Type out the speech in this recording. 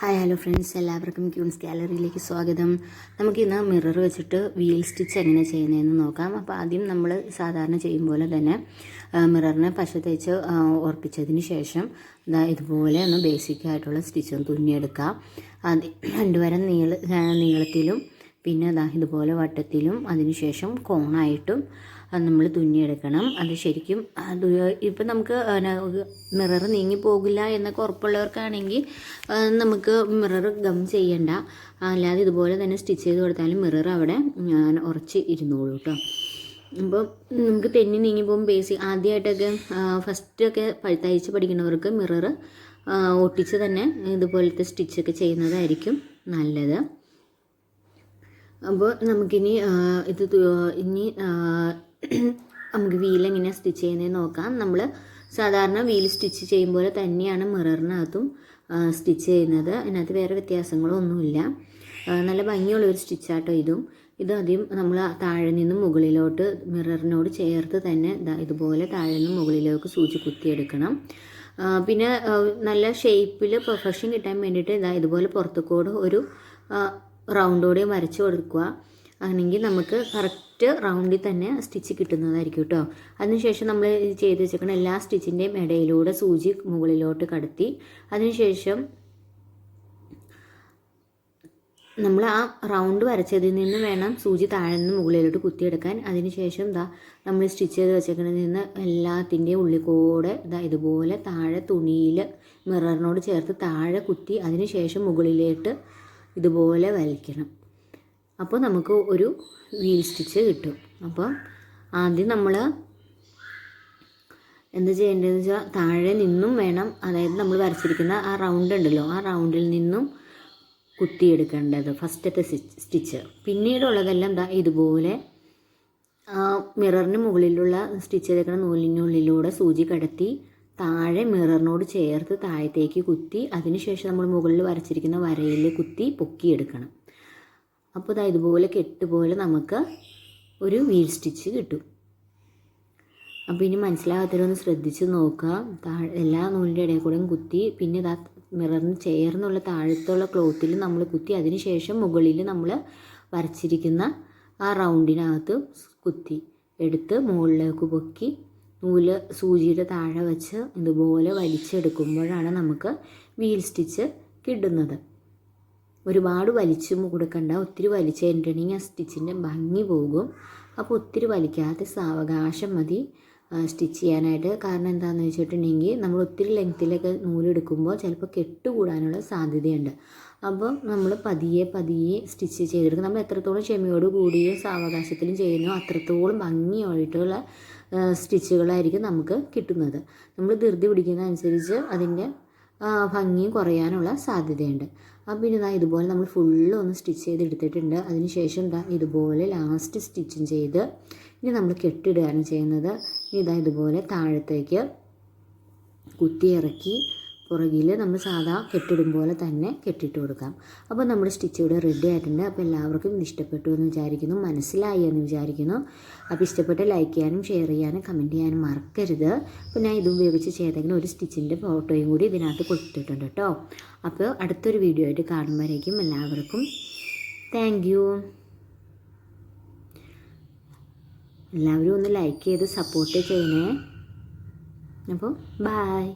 Hi hello friends. എല്ലാവർക്കും ക്യൂൺസ് ഗാലറിയിലേക്ക് സ്വാഗതം. നമുക്കിന്ന് മിറർ വെച്ചിട്ട് വീൽ സ്റ്റിച്ച് എങ്ങനെ ചെയ്യുന്നതെന്ന് നോക്കാം. അപ്പോൾ ആദ്യം നമ്മൾ സാധാരണ ചെയ്യും പോലെ തന്നെ മിററിനെ പശ തേച്ച് ഉറപ്പിച്ചതിന് ശേഷം ഇതുപോലെ ഒന്ന് ബേസിക് ആയിട്ടുള്ള സ്റ്റിച്ച് ഒന്ന് തുന്നിയെടുക്കാം. ആദ്യം രണ്ടുവരം നീള നീളത്തിലും പിന്നെ അതാ ഇതുപോലെ വട്ടത്തിലും അതിനുശേഷം കോണായിട്ടും നമ്മൾ തുന്നിയെടുക്കണം. അത് ശരിക്കും അത് ഇപ്പം നമുക്ക് മിറർ നീങ്ങി പോകില്ല എന്നൊക്കെ ഉറപ്പുള്ളവർക്കാണെങ്കിൽ നമുക്ക് മിറർ ഗം ചെയ്യണ്ട. അല്ലാതെ ഇതുപോലെ തന്നെ സ്റ്റിച്ച് ചെയ്ത് കൊടുത്താലും മിറർ അവിടെ ഉറച്ച് ഇരുന്നോളൂ കേട്ടോ അപ്പോൾ നമുക്ക് തെന്നി നീങ്ങി പോകുമ്പോൾ ബേസിക് ആദ്യമായിട്ടൊക്കെ ഫസ്റ്റൊക്കെ തയ്ച്ച് പഠിക്കുന്നവർക്ക് മിറർ ഒട്ടിച്ച് തന്നെ ഇതുപോലത്തെ സ്റ്റിച്ചൊക്കെ ചെയ്യുന്നതായിരിക്കും നല്ലത്. അപ്പോൾ നമുക്കിനി ഇത് ഇനി നമുക്ക് വീൽ എങ്ങനെ സ്റ്റിച്ച് ചെയ്യുന്നത് നോക്കാം. നമ്മൾ സാധാരണ വീൽ സ്റ്റിച്ച് ചെയ്യുമ്പോൾ തന്നെയാണ് മിററിനകത്തും സ്റ്റിച്ച് ചെയ്യുന്നത്. അതിനകത്ത് വേറെ വ്യത്യാസങ്ങളൊന്നുമില്ല. നല്ല ഭംഗിയുള്ള ഒരു സ്റ്റിച്ചാട്ടോ ഇതും. ഇത് ആദ്യം നമ്മൾ താഴെ നിന്ന് മുകളിലോട്ട് മിററിനോട് ചേർത്ത് തന്നെ ഇതുപോലെ താഴെ നിന്ന് മുകളിലേക്ക് സൂചി കുത്തിയെടുക്കണം. പിന്നെ നല്ല ഷേപ്പിൽ പെർഫെക്ഷൻ കിട്ടാൻ വേണ്ടിയിട്ട് ഇതാ ഇതുപോലെ പുറത്തുകൂടെ ഒരു റൗണ്ടോടെ വരച്ച് കൊടുക്കുക. അങ്ങനെങ്കിൽ നമുക്ക് കറക്റ്റ് റൗണ്ടിൽ തന്നെ സ്റ്റിച്ച് കിട്ടുന്നതായിരിക്കും കേട്ടോ അതിനുശേഷം നമ്മൾ ചെയ്ത് വെച്ചേക്കുന്ന എല്ലാ സ്റ്റിച്ചിന്റെയും ഇടയിലൂടെ സൂചി മുകളിലോട്ട് കടത്തി. അതിനുശേഷം നമ്മൾ ആ റൗണ്ട് വരച്ചതിൽ നിന്ന് വേണം സൂചി താഴെ നിന്ന് മുകളിലോട്ട് കുത്തിയെടുക്കാൻ. അതിനുശേഷം ദാ നമ്മൾ സ്റ്റിച്ച് ചെയ്ത് വെച്ചേക്കുന്നതിൽ നിന്ന് എല്ലാത്തിന്റെയും ഉള്ളിൽ കൂടെ ദാ ഇതുപോലെ താഴെ തുണിയിൽ മിററിനോട് ചേർത്ത് താഴെ കുത്തി അതിനുശേഷം മുകളിലോട്ട് ഇതുപോലെ വലിക്കണം. അപ്പോൾ നമുക്ക് ഒരു വീൽ സ്റ്റിച്ച് കിട്ടും. അപ്പം ആദ്യം നമ്മൾ എന്ത് ചെയ്യേണ്ടതെന്ന് വെച്ചാൽ താഴെ നിന്നും വേണം അതായത് നമ്മൾ വരച്ചിരിക്കുന്ന ആ റൗണ്ട് ഉണ്ടല്ലോ ആ റൗണ്ടിൽ നിന്നും കുത്തിയെടുക്കേണ്ടത് ഫസ്റ്റത്തെ സ്റ്റിച്ച് പിന്നീടുള്ളതെല്ലാം എന്താ ഇതുപോലെ മിററിന് മുകളിലുള്ള സ്റ്റിച്ച് ചെയ്തേക്കുന്ന നൂലിനുള്ളിലൂടെ സൂചി കടത്തി താഴെ മിററിനോട് ചേർത്ത് താഴത്തേക്ക് കുത്തി അതിനുശേഷം നമ്മൾ മുകളിൽ വരച്ചിരിക്കുന്ന വരയിൽ കുത്തി പൊക്കിയെടുക്കണം. അപ്പോൾ ഇതാ ഇതുപോലെ കെട്ടുപോലെ നമുക്ക് ഒരു വീൽ സ്റ്റിച്ച് കിട്ടും. അപ്പോൾ ഇനി മനസ്സിലാകാത്തവരൊന്ന് ശ്രദ്ധിച്ച് നോക്കുക. താഴെ എല്ലാ നൂലിന്റെ ഇടയിൽ കൂടെയും കുത്തി പിന്നെ ഇതാ മിററിന് ചേർന്നുള്ള താഴത്തുള്ള ക്ലോത്തിൽ നമ്മൾ കുത്തി അതിനുശേഷം മുകളിൽ നമ്മൾ വരച്ചിരിക്കുന്ന ആ റൗണ്ടിനകത്ത് കുത്തി എടുത്ത് മുകളിലേക്ക് പൊക്കി നൂൽ സൂചിയുടെ താഴെ വെച്ച് ഇതുപോലെ വലിച്ചെടുക്കുമ്പോഴാണ് നമുക്ക് വീൽ സ്റ്റിച്ച് കിട്ടുന്നത്. ഒരുപാട് വലിച്ചു കൊടുക്കണ്ട ഒത്തിരി വലിച്ചു കഴിഞ്ഞിട്ടുണ്ടെങ്കിൽ ആ സ്റ്റിച്ചിന്റെ ഭംഗി പോകും. അപ്പോൾ ഒത്തിരി വലിക്കാതെ സാവകാശം മതി. സ്റ്റിച്ച് ചെയ്യാനായിട്ട്. കാരണം എന്താണെന്ന് വെച്ചിട്ടുണ്ടെങ്കിൽ നമ്മൾ ഒത്തിരി ലെങ്ത്തിലൊക്കെ നൂലെടുക്കുമ്പോൾ ചിലപ്പോൾ കെട്ടുകൂടാനുള്ള സാധ്യതയുണ്ട്. അപ്പോൾ നമ്മൾ പതിയെ പതിയെ സ്റ്റിച്ച് ചെയ്തെടുക്കും. നമ്മൾ എത്രത്തോളം ക്ഷമയോട് കൂടിയും സാവകാശത്തിലും ചെയ്യുന്നു അത്രത്തോളം ഭംഗിയായിട്ടുള്ള സ്റ്റിച്ചുകളായിരിക്കും നമുക്ക് കിട്ടുന്നത്. നമ്മൾ ധൃതി പിടിക്കുന്ന അനുസരിച്ച് അതിന്റെ ഭംഗിയും കുറയാനുള്ള സാധ്യതയുണ്ട്. അപ്പം പിന്നെ ഇതാ ഇതുപോലെ നമ്മൾ ഫുള്ള് ഒന്ന് സ്റ്റിച്ച് ചെയ്ത് എടുത്തിട്ടുണ്ട് അതിന് ശേഷം ഇതാ ഇതുപോലെ ലാസ്റ്റ് സ്റ്റിച്ചും ചെയ്ത് ഇനി നമ്മൾ കെട്ടിടുകയാണ് ചെയ്യുന്നത്. ഇതാ ഇതുപോലെ താഴത്തേക്ക് കുത്തി ഇറക്കി പുറകിൽ നമ്മൾ സാധാ കെട്ടിടും പോലെ തന്നെ കെട്ടിട്ട് കൊടുക്കാം. അപ്പോൾ നമ്മുടെ സ്റ്റിച്ച് ഇവിടെ റെഡി ആയിട്ടുണ്ട്. അപ്പോൾ എല്ലാവർക്കും ഇത് ഇഷ്ടപ്പെട്ടു എന്ന് വിചാരിക്കുന്നു. മനസ്സിലായി എന്ന് വിചാരിക്കുന്നു. അപ്പോൾ ഇഷ്ടപ്പെട്ട് ലൈക്ക് ചെയ്യാനും ഷെയർ ചെയ്യാനും കമന്റ് ചെയ്യാനും മറക്കരുത്. അപ്പോൾ ഞാൻ ഇതുപയോഗിച്ച് ചെയ്തെങ്കിലും ഒരു സ്റ്റിച്ചിന്റെ ഫോട്ടോയും കൂടി ഇതിനകത്ത് കൊടുത്തിട്ടുണ്ട് കേട്ടോ. അപ്പോൾ അടുത്തൊരു വീഡിയോ ആയിട്ട് കാണുമ്പോഴേക്കും എല്ലാവർക്കും താങ്ക് എല്ലാവരും ഒന്ന് ലൈക്ക് ചെയ്ത് സപ്പോർട്ട് ചെയ്യണേ. അപ്പോൾ ബായ്